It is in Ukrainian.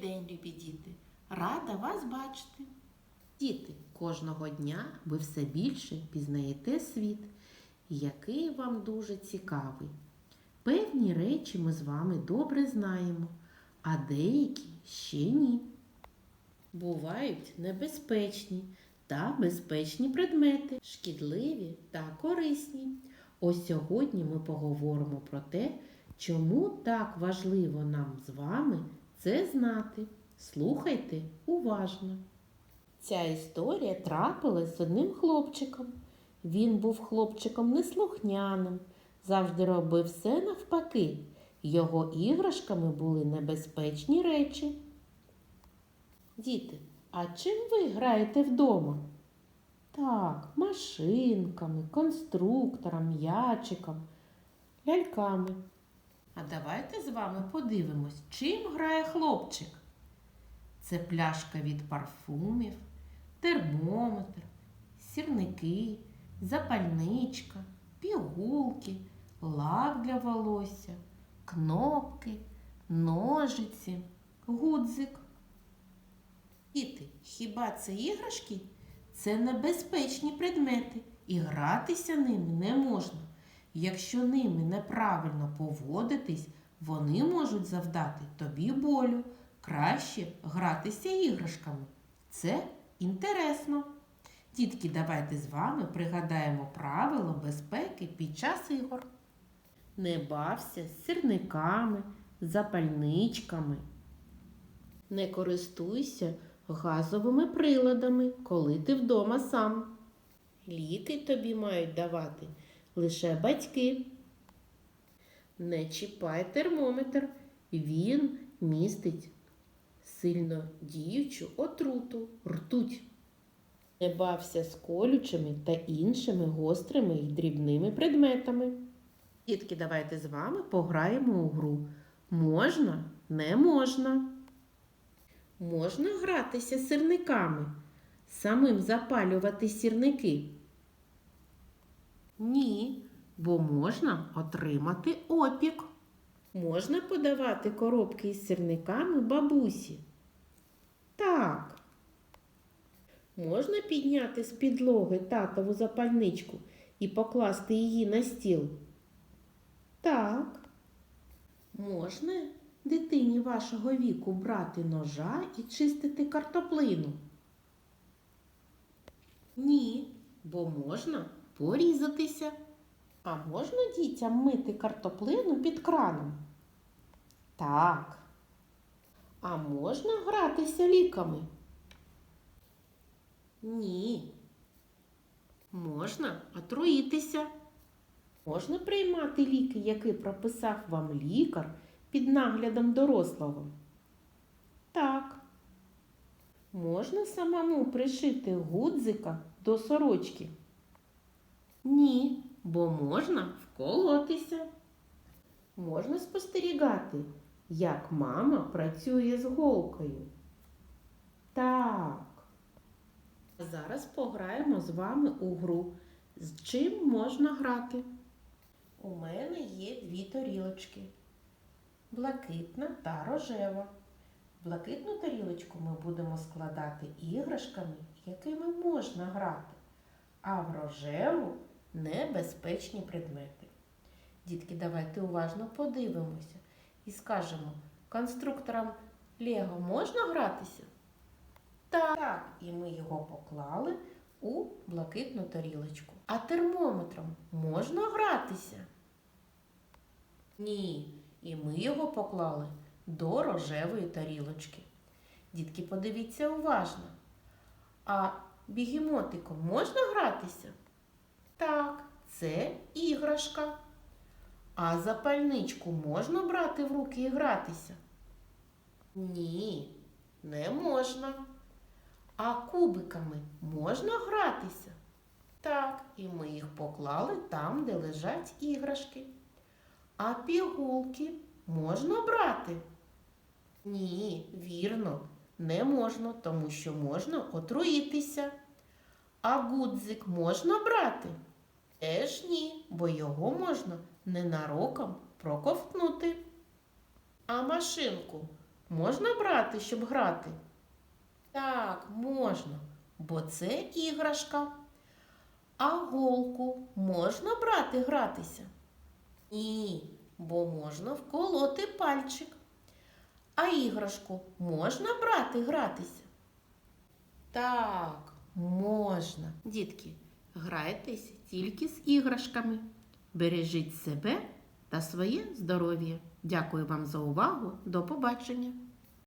день, любі діти! Рада вас бачити! Діти, кожного дня ви все більше пізнаєте світ, який вам дуже цікавий. Певні речі ми з вами добре знаємо, а деякі ще ні. Бувають небезпечні та безпечні предмети, шкідливі та корисні. Ось сьогодні ми поговоримо про те, чому так важливо нам з вами це знати. Слухайте уважно. Ця історія трапилась з одним хлопчиком. Він був хлопчиком неслухняним, завжди робив все навпаки. Його іграшками були небезпечні речі. Діти, а чим ви граєте вдома? Так, машинками, конструктором, м'ячиком, ляльками. А давайте з вами подивимось, чим грає хлопчик. Це пляшка від парфумів, термометр, сірники, запальничка, пігулки, лак для волосся, кнопки, ножиці, гудзик. Діти, хіба це іграшки? Це небезпечні предмети, і гратися ними не можна. Якщо ними неправильно поводитись, вони можуть завдати тобі болю. Краще гратися іграшками. Це інтересно. Дітки, давайте з вами пригадаємо правила безпеки під час ігор. Не бався з сірниками, запальничками. Не користуйся газовими приладами, коли ти вдома сам. Ліки тобі мають давати лише батьки. Не чіпай термометр, він містить сильно діючу отруту, ртуть. Не бався з колючими та іншими гострими і дрібними предметами. Дітки, давайте з вами пограємо у гру. Можна, не можна. Можна гратися з сірниками, самим запалювати сірники. Ні, бо можна отримати опік. Можна подавати коробки із сірниками бабусі? Так. Можна підняти з підлоги татову запальничку і покласти її на стіл? Так. Можна дитині вашого віку брати ножа і чистити картоплину? Ні, бо можна порізатися. А можна дітям мити картоплину під краном? Так. А можна гратися ліками? Ні. Можна отруїтися. Можна приймати ліки, які прописав вам лікар під наглядом дорослого? Так. Можна самому пришити гудзика до сорочки? Ні, бо можна вколотися. Можна спостерігати, як мама працює з голкою. Так. Зараз пограємо з вами у гру. З чим можна грати? У мене є дві тарілочки. Блакитна та рожева. Блакитну тарілочку ми будемо складати іграшками, якими можна грати, а в рожеву небезпечні предмети. Дітки, давайте уважно подивимося і скажемо, конструкторам Лего можна гратися? Так. і ми його поклали у блакитну тарілочку. А термометром можна гратися? Ні, і ми його поклали до рожевої тарілочки. Дітки, подивіться уважно. А бігемотиком можна гратися? Так, це іграшка. А запальничку можна брати в руки і гратися? Ні, не можна. А кубиками можна гратися? Так, і ми їх поклали там, де лежать іграшки. А пігулки можна брати? Ні, вірно, не можна, тому що можна отруїтися. А гудзик можна брати? Теж ні, бо його можна ненароком проковтнути. А машинку можна брати, щоб грати? Так, можна, бо це іграшка. А голку можна брати гратися? Ні, бо можна вколоти пальчик. А іграшку можна брати гратися? Так, можна. Дітки, грайтесь тільки з іграшками. Бережіть себе та своє здоров'я. Дякую вам за увагу. До побачення!